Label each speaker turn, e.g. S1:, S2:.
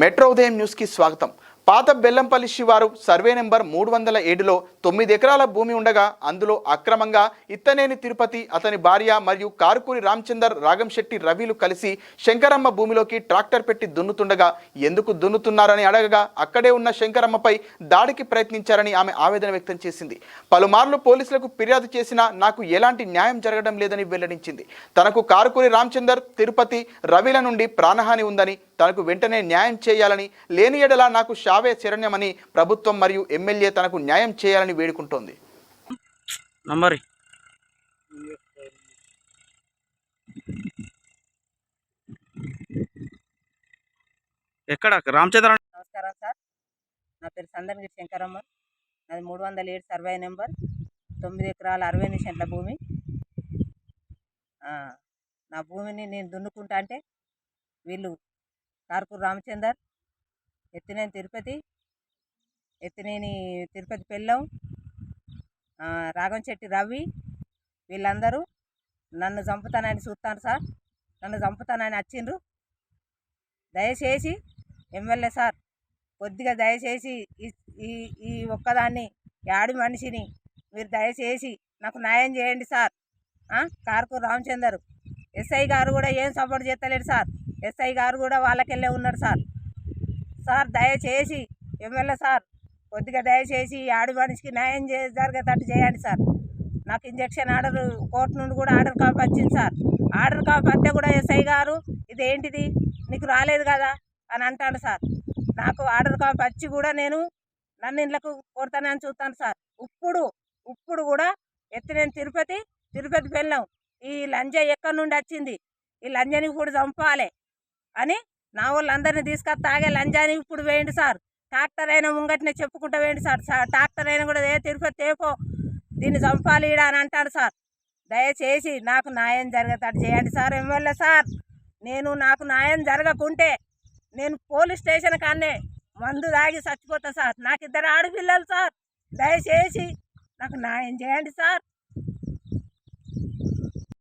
S1: Metro ఉదయం న్యూస్కి స్వాగతం. పాత బెల్లంపల్లి శివారు సర్వే నెంబర్ మూడు వందల ఏడులో తొమ్మిది ఎకరాల భూమి ఉండగా అందులో అక్రమంగా ఇత్తనేని తిరుపతి అతని భార్య మరియు కారుకూరి రామచందర్ రాగంశెట్టి రవిలు కలిసి శంకరమ్మ భూమిలోకి ట్రాక్టర్ పెట్టి దున్నుతుండగా ఎందుకు దున్నుతున్నారని అడగగా అక్కడే ఉన్న శంకరమ్మపై దాడికి ప్రయత్నించారని ఆమె ఆవేదన వ్యక్తం చేసింది. పలుమార్లు పోలీసులకు ఫిర్యాదు చేసినా నాకు ఎలాంటి న్యాయం జరగడం లేదని వెల్లడించింది. తనకు కారుకూరి రామచందర్ తిరుపతి రవిల నుండి ప్రాణహాని ఉందని తనకు వెంటనే న్యాయం చేయాలని లేని ఎడల నాకు షావే శరణ్యమని ప్రభుత్వం మరియు ఎమ్మెల్యే తనకు న్యాయం చేయాలని వేడుకుంటోంది.
S2: నంబర్. ఎక్కడ? రామచంద్ర
S3: నమస్కారం సార్. నా పేరు సందనగిరి శంకరమ్మ. నాది మూడు వందల ఏడు సర్వే నెంబర్. తొమ్మిది ఎకరాల అరవై ఎనిమిది సెంట్ల భూమి. ఆ, నా భూమిని నేను దున్నుకుంటా అంటే వీళ్ళు కార్కూరు రామచందర్ ఎత్తినేని తిరుపతి ఎత్తినేని తిరుపతి పెళ్ళం రాఘంశెట్టి రాగంశెట్టి రవి వీళ్ళందరూ నన్ను చంపుతానని చూస్తాను సార్. నన్ను చంపుతానని వచ్చిండ్రు దయచేసి ఎమ్మెల్యే సార్ కొద్దిగా దయచేసి ఈ ఈ ఈ ఒక్కదాన్ని యాడి మనిషిని మీరు దయచేసి నాకు న్యాయం చేయండి సార్. కార్కూరు రామచందర్. ఎస్ఐ గారు కూడా ఏం సపోర్ట్ చేస్తలేడు సార్. ఎస్ఐ గారు కూడా వాళ్ళకెళ్ళే ఉన్నాడు సార్. సార్ దయచేసి ఎమ్మెల్యే సార్ కొద్దిగా దయచేసి ఈ ఆడి మనిషికి న్యాయం జరిగేటట్టు చేయండి సార్. నాకు ఇంజక్షన్ ఆర్డర్ కోర్టు నుండి కూడా ఆర్డర్ కాపీ వచ్చింది సార్. ఆర్డర్ కాపీ వస్తే కూడా ఎస్ఐ గారు ఇదేంటిది? నీకు రాలేదు కదా? అని అంటాడు సార్. నాకు ఆర్డర్ కాపీ వచ్చి కూడా నేను నన్ను ఇండ్లకు కొడతానని చూస్తాను సార్. ఇప్పుడు ఇప్పుడు కూడా ఎత్తినేని తిరుపతి తిరుపతి వెళ్ళాం. ఈ లంజ ఎక్కడి నుండి వచ్చింది? ఈ లంజని కూడా చంపాలి. అని నా వాళ్ళందరినీ తీసుకొని తాగే లంజాని ఇప్పుడు వేయండి సార్. ట్రాక్టర్ అయినా ముంగట్నే చెప్పుకుంటూ వేయండి సార్. ట్రాక్టర్ అయినా కూడా ఏ తిరుపతి తేపో. దీన్ని చంపాలి అని అంటాడు సార్. దయచేసి నాకు న్యాయం జరగతాడు చేయండి సార్ ఎమ్మెల్యే సార్. నేను నాకు న్యాయం జరగకుంటే నేను పోలీస్ స్టేషన్ కాన్నే మందు తాగి చచ్చిపోతా సార్. నాకు ఇద్దరు ఆడపిల్లలు సార్. దయచేసి నాకు న్యాయం చేయండి సార్.